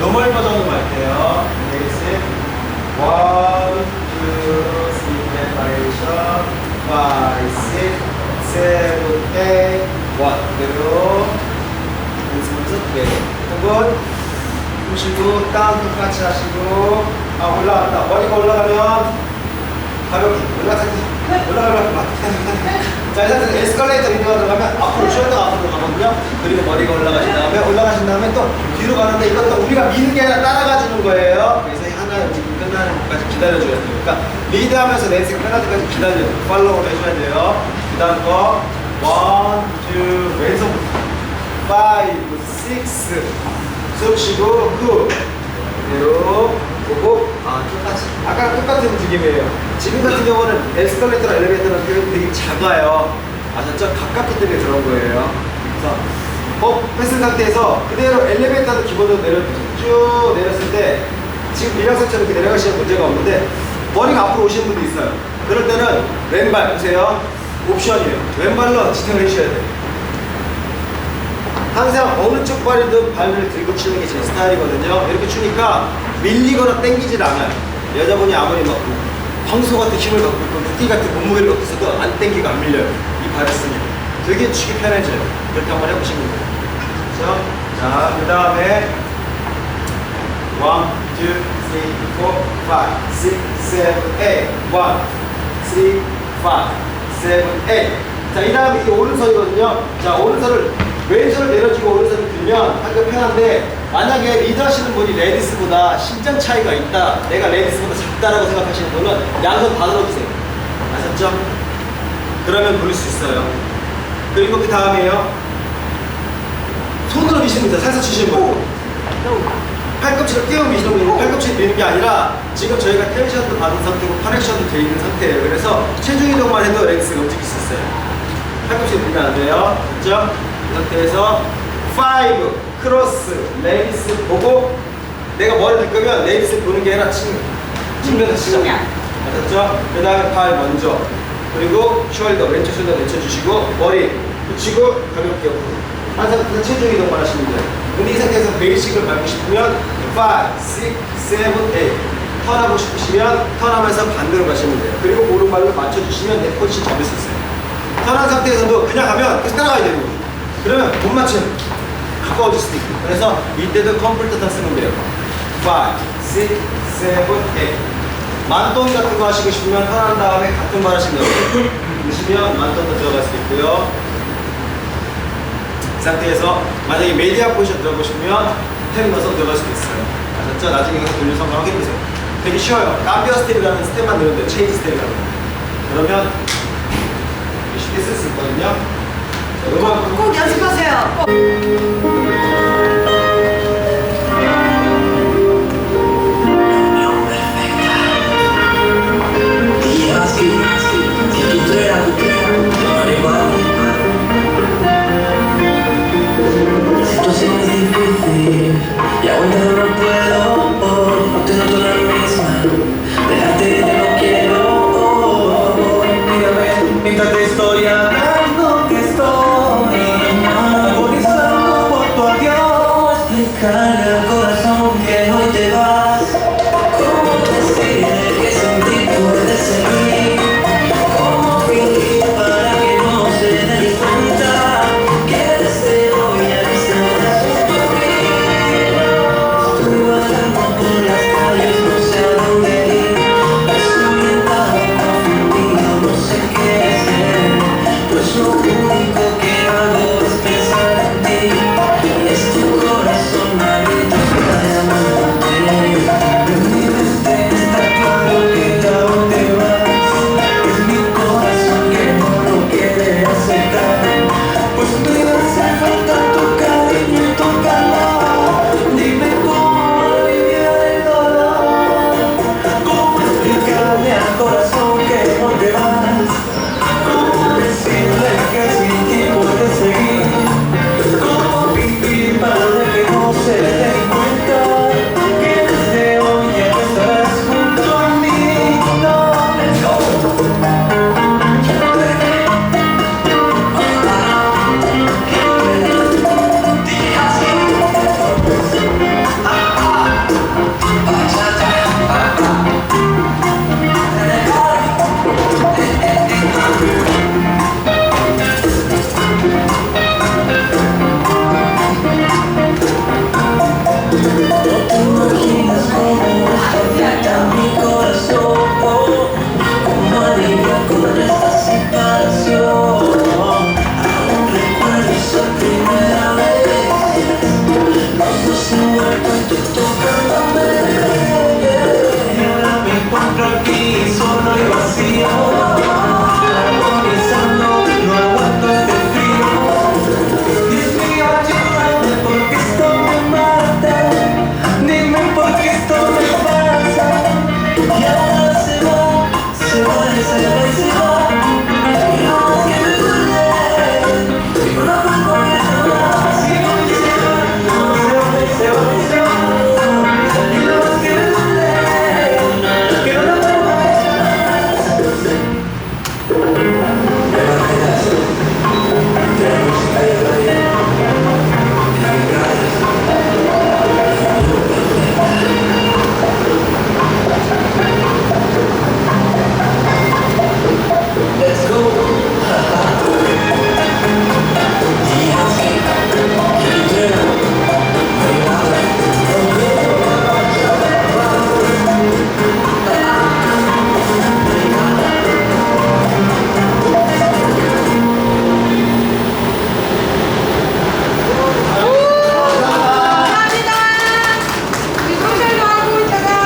노멀 버전으로 갈게요. 베이스. 원, 투, 쓰리, 세퍼레이션. 파이, 식, 세븐, 에잇, 원. 그대로. 연습 네. 혹은 보시고 다운 똑같이 하시고 아 올라간다 머리가 올라가면 가볍게 올라가지 올라가면 자 이 상태에서 에스컬레이터 들어가면 앞으로 그리고 머리가 올라가신 다음에 올라가신 다음에 또 뒤로 가는데 이것도 우리가 미는 게 아니라 따라가 주는 거예요. 그래서 하나 움직임 끝나는 것까지 기다려줘야 돼요. 그러니까 리드하면서 댄스가 끝날 때까지 기다려야 돼요. 팔로우를 해줘야 돼요. 그 다음 거 원, 투, 왼손부터 5, 6, 숨 쉬고 후. 그대로 보고. 아 똑같이. 아까 똑같은 움직임이에요. 지금 같은 경우는 에스컬레이터나 엘리베이터는 되게, 되게 작아요. 아셨죠? 가깝기 때문에 그런 거예요. 그래서 법 뺐은 상태에서 그대로 엘리베이터도 기본적으로 내려 쭉 내렸을 때 지금 밀양선처럼 이렇게 내려가시는 문제가 없는데 머리가 앞으로 오시는 분도 있어요 그럴 때는 왼발 보세요 옵션이에요 왼발로 지탱을 해주셔야 돼요 항상 어느 쪽 발이든 발을 들고 치는 게 제 스타일이거든요. 이렇게 추니까 밀리거나 땡기질 않아요. 여자분이 아무리 막 황소 같은 힘을 갖고 있고 토끼 같은 몸무게를 갖고 있어도 안 땡기고 안 밀려요. 이 발을 쓰면 되게 치기 편해져요. 그렇게 한번 해보시면 돼요. 그렇죠? 자, 그 다음에 1, 2, 3, 4, 5, 6, 7, 8 1, 2, 3, 5, 7, 8 자, 이 다음에 이게 오른손이거든요. 자, 오른손을 왼손을 내려주고 오른손을 들면 하기가 편한데 만약에 리드 하시는 분이 레디스보다 신장 차이가 있다 내가 레디스보다 작다라고 생각하시는 분은 양손 다 들어주세요 아셨죠? 그러면 부를 수 있어요 그리고 그 다음에요 손으로 분들 살살 치시는 분 팔꿈치를 띄워 미시는 분이 팔꿈치를 미는 게 아니라 지금 저희가 텐션도 받은 상태고 커넥션도 돼 있는 상태예요. 그래서 체중 이동만 해도 레디스가 움직일 수 있어요. 팔꿈치 밀면 안 돼요. 됐죠? 이 상태에서 5 크로스 레이스 보고 내가 머리 들 거면 레이스 보는 게 아니라 친, 측면에서 치자. 맞았죠? 그 다음에 팔 먼저. 그리고 숄더 왼쪽 숄더 내쳐주시고 머리 붙이고 가볍게 옆으로 한 상태에서 체중 이동만 하시면 돼요. 근데 이 상태에서 베이식을 밟고 싶으면 5, 6, 7, 8 턴하고 싶으시면 턴하면서 반대로 가시면 돼요. 그리고 오른발로 맞춰주시면 내 포지션 잡을 수 있어요. 턴한 상태에서도 그냥 가면 계속 따라가야 되고 그러면 못 맞추면 가까워질 수도 있고. 그래서 이때도 컴플트 턴 쓰면 돼요. 5, 6, 7, 8 만동 같은 거 하시고 싶으면 턴한 다음에 같은 발 하시면 돼요. 그러시면 만동도 들어갈 수 있고요. 이 상태에서 만약에 메디아 포지션 싶으면 탭 넣어서 들어갈 수도 있어요 아셨죠? 나중에 가서 돌려서 한번 확인해보세요 되게 쉬워요 깜비어 스텝이라는 스텝만 넣으면 돼요 체인지 스텝이라는 거 그러면 쉽게 쓸 수 있거든요 자, 음악 꼭 연습하세요. 꼭. Yo, aquí solo y vacío.